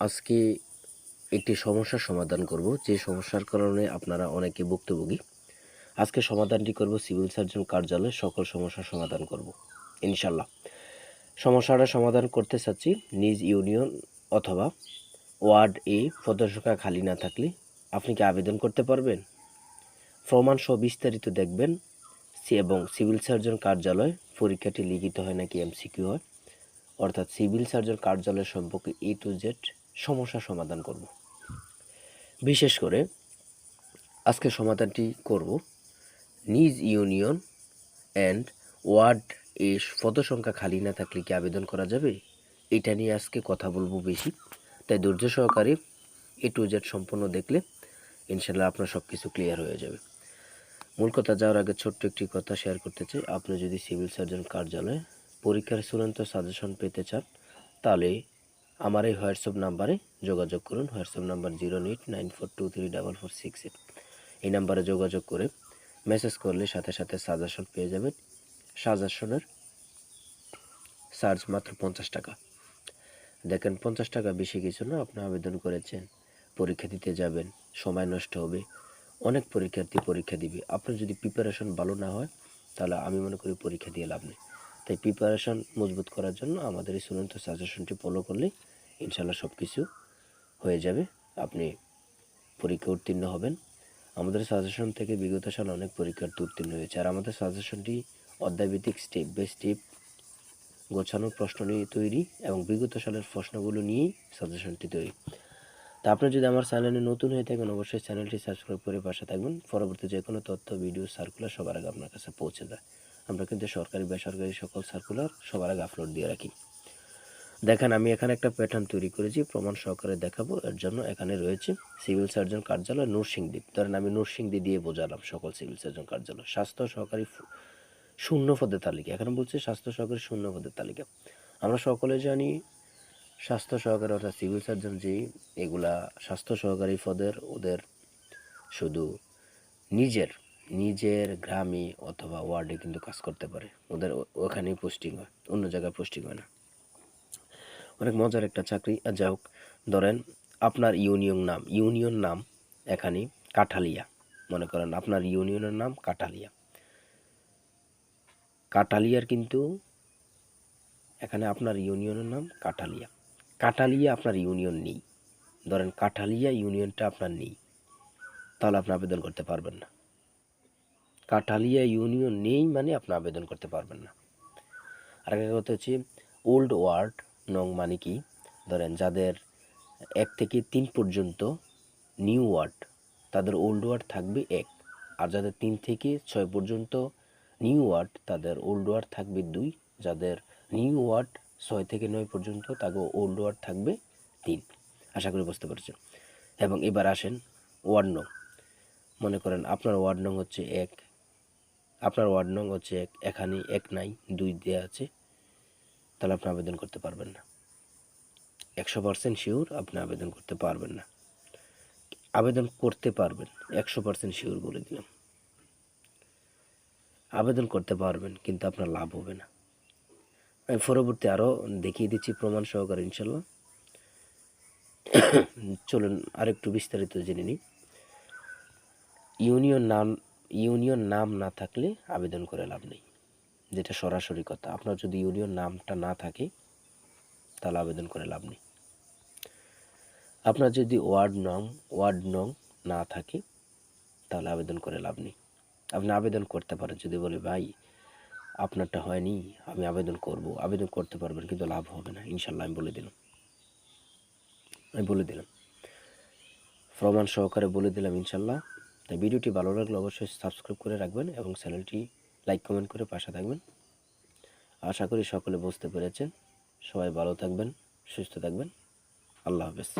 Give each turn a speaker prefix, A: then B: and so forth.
A: আজকে একটি সমস্যার সমাধান করব। যে সমস্যার কারণে আপনারা অনেকে ভুক্তভোগী। আজকে সমাধানটি করব সিভিল সার্জন কার্যালয়ে সকল সমস্যার সমাধান করব ইনশাল্লাহ সমস্যাটা সমাধান করতে চাচ্ছি নিজ ইউনিয়ন অথবা ওয়ার্ড এ পদসংখ্যা খালি না থাকলে। আপনি কি আবেদন করতে পারবেন? প্রমাণ সহ বিস্তারিত দেখবেন। এবং সিভিল সার্জন কার্যালয় পরীক্ষাটি লিখিত হয় নাকি এমসিকিউ হয়? অর্থাৎ সিভিল সার্জন কার্যালয় সম্পর্কে এ টু জেড সমস্যা সমাধান করব। বিশেষ করে আজকে সমাধানটি করব নিজ ইউনিয়ন অ্যান্ড ওয়ার্ড এ পদসংখ্যা খালি না থাকলে কি আবেদন করা যাবে? এটা নিয়ে আজকে কথা বলব বেশি। তাই ধৈর্য সহকারে এ টু জেড সম্পূর্ণ দেখলে ইনশাল্লাহ আপনার সব কিছু ক্লিয়ার হয়ে যাবে। মূল কথা যাওয়ার আগে ছোট্ট একটি কথা শেয়ার করতে চাই। আপনি যদি সিভিল সার্জন কার্যালয়ে পরীক্ষার চূড়ান্ত সাজেশন পেতে চান, তাহলে আমার এই হোয়াটসঅ্যাপ নাম্বারে যোগাযোগ করুন, WhatsApp number zero eight nine four two three double four six eight এই নাম্বারে যোগাযোগ করে মেসেজ করলে সাথে সাথে সাজেশন পেয়ে যাবেন। সাজেশনের চার্জ মাত্র পঞ্চাশ টাকা। দেখেন, পঞ্চাশ টাকা বেশি কিছু না, আপনি আবেদন করেছেন, পরীক্ষা দিতে যাবেন, সময় নষ্ট হবে, অনেক পরীক্ষার্থী পরীক্ষা দিবে। আপনার যদি প্রিপারেশন ভালো না হয়, তাহলে আমি মনে করি পরীক্ষা দিয়ে লাভ নেই। তাই প্রিপারেশন মজবুত করার জন্য আমাদের এই চূড়ান্ত সাজেশনটি ফলো করলে ইনশাল্লাহ সব কিছু হয়ে যাবে। আপনি পরীক্ষা উত্তীর্ণ হবেন। আমাদের সাজেশন থেকে বিগত সাল অনেক পরীক্ষার্থী উত্তীর্ণ হয়েছে। আর আমাদের সাজেশনটি অধ্যায়ভিত্তিক স্টেপ বাই স্টেপ গোছানো প্রশ্ন নিয়ে তৈরি এবং বিগত সালের প্রশ্নগুলো নিয়েই সাজেশনটি তৈরি। তা আপনি যদি আমার চ্যানেলে নতুন হয়ে থাকেন, অবশ্যই চ্যানেলটি সাবস্ক্রাইব করে পাশে থাকবেন। পরবর্তী যে কোনো তথ্য ভিডিও সার্কুলার সবার আগে আপনার কাছে পৌঁছে যায়। আমরা কিন্তু সরকারি, বেসরকারি সকল সার্কুলার সবার আগে আপলোড দিয়ে রাখি। দেখেন, আমি এখানে একটা প্যাটার্ন তৈরি করেছি, প্রমাণ সহকারে দেখাবো। এর জন্য এখানে রয়েছে সিভিল সার্জন কার্যালয় নরসিংদী। ধরেন, আমি নরসিংদী দিয়ে বোঝালাম সকল সিভিল সার্জন কার্যালয়। স্বাস্থ্য সহকারী শূন্য পদের তালিকা। এখানে বলছে স্বাস্থ্য সহকারী শূন্য পদের তালিকা। আমরা সকলে জানি স্বাস্থ্য সহকারী, অর্থাৎ সিভিল সার্জন যে, এগুলা স্বাস্থ্য সহকারী পদের, ওদের শুধু নিজের নিজের গ্রামে অথবা ওয়ার্ডে কিন্তু কাজ করতে পারে। ওদের ওখানেই পোস্টিং হয়, অন্য জায়গায় পোস্টিং হয় না। অনেক মজার একটা চাকরি। আর যাই হোক, ধরেন আপনার ইউনিয়ন নাম ইউনিয়ন নাম এখানে কাঠালিয়া। মনে করেন আপনার ইউনিয়নের নাম কাঠালিয়া। কাটালিয়ার কিন্তু এখানে আপনার ইউনিয়নের নাম কাটালিয়া কাটালিয়া আপনার ইউনিয়ন নেই। ধরেন কাঠালিয়া ইউনিয়নটা আপনার নেই। তাহলে আপনি আবেদন করতে পারবেন না। কাঠালিয়া ইউনিয়ন নেই মানে আপনি আবেদন করতে পারবেন না। আর একটা কথা হচ্ছে ওল্ড ওয়ার্ড নং মানে কি? ধরেন যাদের এক থেকে তিন পর্যন্ত নিউ ওয়ার্ড, তাদের ওল্ড ওয়ার্ড থাকবে এক। আর যাদের তিন থেকে ছয় পর্যন্ত নিউ ওয়ার্ড, তাদের ওল্ড ওয়ার্ড থাকবে দুই। যাদের নিউ ওয়ার্ড ছয় থেকে নয় পর্যন্ত, তাদের ওল্ড ওয়ার্ড থাকবে তিন। আশা করি বুঝতে পারছেন এবং এবার আসেন ওয়ার্ড নং। মনে করেন আপনার ওয়ার্ড নং হচ্ছে এক আপনার ওয়ার্ড নং হচ্ছে এক এখানে এক নাই, দুই দেওয়া আছে। তাহলে আপনি আবেদন করতে পারবেন না। একশো পার্সেন্ট শিওর আপনি আবেদন করতে পারবেন না। আবেদন করতে পারবেন, একশো পার্সেন্ট শিওর বলে দিলাম। আবেদন করতে পারবেন, কিন্তু আপনার লাভ হবে না। আমি পরবর্তী আরও দেখিয়ে দিচ্ছি প্রমাণ সহকারে, ইনশাল্লাহ। চলুন আরেকটু বিস্তারিত জেনে নিই। ইউনিয়ন নাম ইউনিয়ন নাম না থাকলে আবেদন করে লাভ নেই, যেটা সরাসরি কথা। আপনার যদি ইউনিয়ন নামটা না থাকে, তাহলে আবেদন করে লাভ নেই। আপনার যদি ওয়ার্ড নং ওয়ার্ড নং না থাকে, তাহলে আবেদন করে লাভ নেই। আপনি আবেদন করতে পারেন, যদি বলে, ভাই, আপনারটা হয়নি, আমি আবেদন করব। আবেদন করতে পারবেন, কিন্তু লাভ হবে না। ইনশাল্লাহ আমি বলে দিলাম। আমি বলে দিলাম। প্রমাণ সহকারে বলে দিলাম, ইনশাল্লাহ। তাই ভিডিওটি ভালো লাগলে অবশ্যই সাবস্ক্রাইব করে রাখবেন এবং চ্যানেলটি লাইক, কমেন্ট করে পাশে থাকবেন। আশা করি সকলে বুঝতে পেরেছেন। সবাই ভালো থাকবেন, সুস্থ থাকবেন। আল্লাহ হাফেজ।